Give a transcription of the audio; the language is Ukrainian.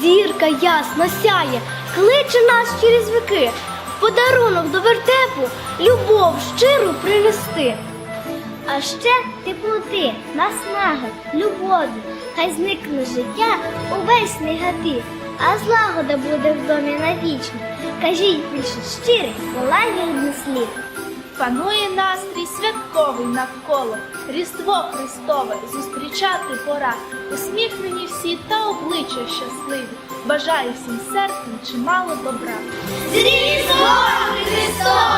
зірка ясно сяє, кличе нас через віки, подарунок до вертепу любов щиру принести. А ще теплоти, наснаги, любові, хай зникне життя увесь негатив, а злагода буде в домі навічно. Кажіть більше щирий, лагідний слів. Панує настрій святковий навколо, Різдво Христове зустрічати пора. Усміхнені всі та обличчя щасливі. Бажаю всім серцем чимало добра. Зрізо Христовим!